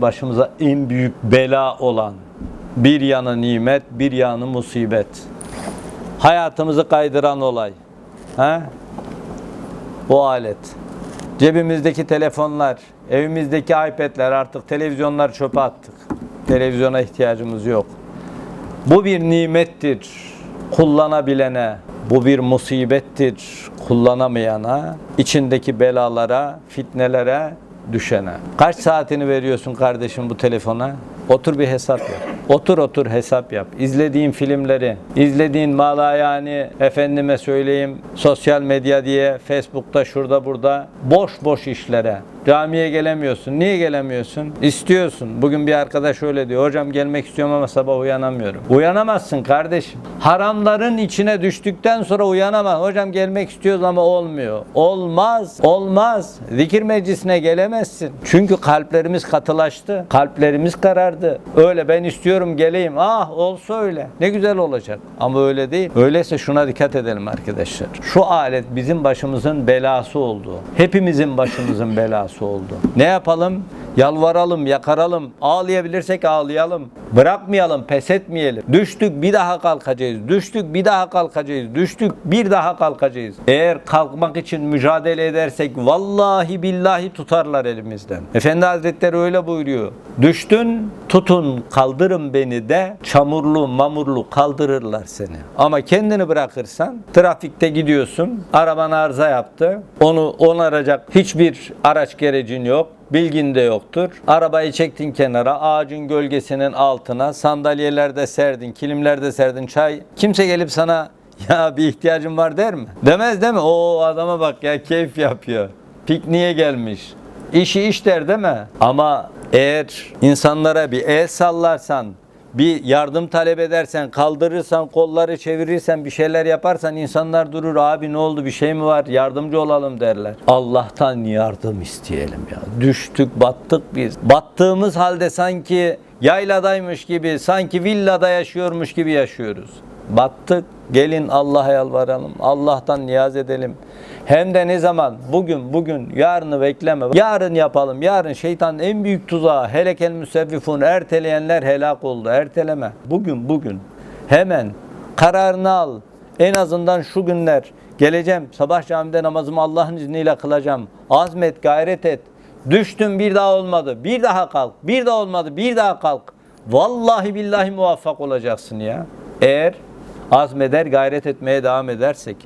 Başımıza en büyük bela olan bir yanı nimet, bir yanı musibet. Hayatımızı kaydıran olay. He? O alet. Cebimizdeki telefonlar, evimizdeki iPad'ler artık televizyonlar çöpe attık. Televizyona ihtiyacımız yok. Bu bir nimettir kullanabilene. Bu bir musibettir kullanamayana, içindeki belalara, fitnelere düşene. Kaç saatini veriyorsun kardeşim bu telefona? Otur bir hesap yap. Otur otur hesap yap. İzlediğin filmleri, izlediğin malayani efendime söyleyeyim sosyal medya diye Facebook'ta şurada burada boş boş işlere. Camiye gelemiyorsun. Niye gelemiyorsun? İstiyorsun. Bugün bir arkadaş öyle diyor. Hocam gelmek istiyorum ama sabah uyanamıyorum. Uyanamazsın kardeşim. Haramların içine düştükten sonra uyanamaz. Hocam gelmek istiyoruz ama olmuyor. Olmaz. Olmaz. Zikir meclisine gelemezsin. Çünkü kalplerimiz katılaştı. Kalplerimiz karardı. Öyle ben istiyorum geleyim. Ah olsa öyle. Ne güzel olacak. Ama öyle değil. Öyleyse şuna dikkat edelim arkadaşlar. Şu alet bizim başımızın belası oldu. Hepimizin başımızın belası oldu. Ne yapalım? Yalvaralım, yakaralım, ağlayabilirsek ağlayalım. Bırakmayalım, pes etmeyelim. Düştük bir daha kalkacağız. Düştük bir daha kalkacağız. Düştük bir daha kalkacağız. Eğer kalkmak için mücadele edersek vallahi billahi tutarlar elimizden. Efendi Hazretleri öyle buyuruyor. Düştün, tutun, kaldırın beni de çamurlu, mamurlu kaldırırlar seni. Ama kendini bırakırsan trafikte gidiyorsun. Araban arıza yaptı. Onu onaracak hiçbir araç gerecin yok bilgin de yoktur. Arabayı çektin kenara, ağacın gölgesinin altına, sandalyelerde serdin, kilimlerde serdin çay. Kimse gelip sana ya bir ihtiyacın var der mi? Demez değil mi? O adama bak ya keyif yapıyor. Pikniğe gelmiş. İşi iş der değil mi? Ama eğer insanlara bir el sallarsan, bir yardım talep edersen, kaldırırsan, kolları çevirirsen, bir şeyler yaparsan insanlar durur. Abi ne oldu bir şey mi var? Yardımcı olalım derler. Allah'tan yardım isteyelim ya. Düştük, battık biz. Battığımız halde sanki yayladaymış gibi, sanki villada yaşıyormuş gibi yaşıyoruz. Battık. Gelin Allah'a yalvaralım. Allah'tan niyaz edelim. Hem de ne zaman? Bugün, bugün, yarını bekleme. Yarın yapalım. Yarın şeytanın en büyük tuzağı. Helekel müsevvifun. Erteleyenler helak oldu. Erteleme. Bugün, bugün. Hemen kararını al. En azından şu günler geleceğim. Sabah camide namazımı Allah'ın izniyle kılacağım. Azmet, gayret et. Düştün bir daha olmadı. Bir daha kalk. Bir daha olmadı. Bir daha kalk. Vallahi billahi muvaffak olacaksın ya. Eğer azmeder, gayret etmeye devam edersek.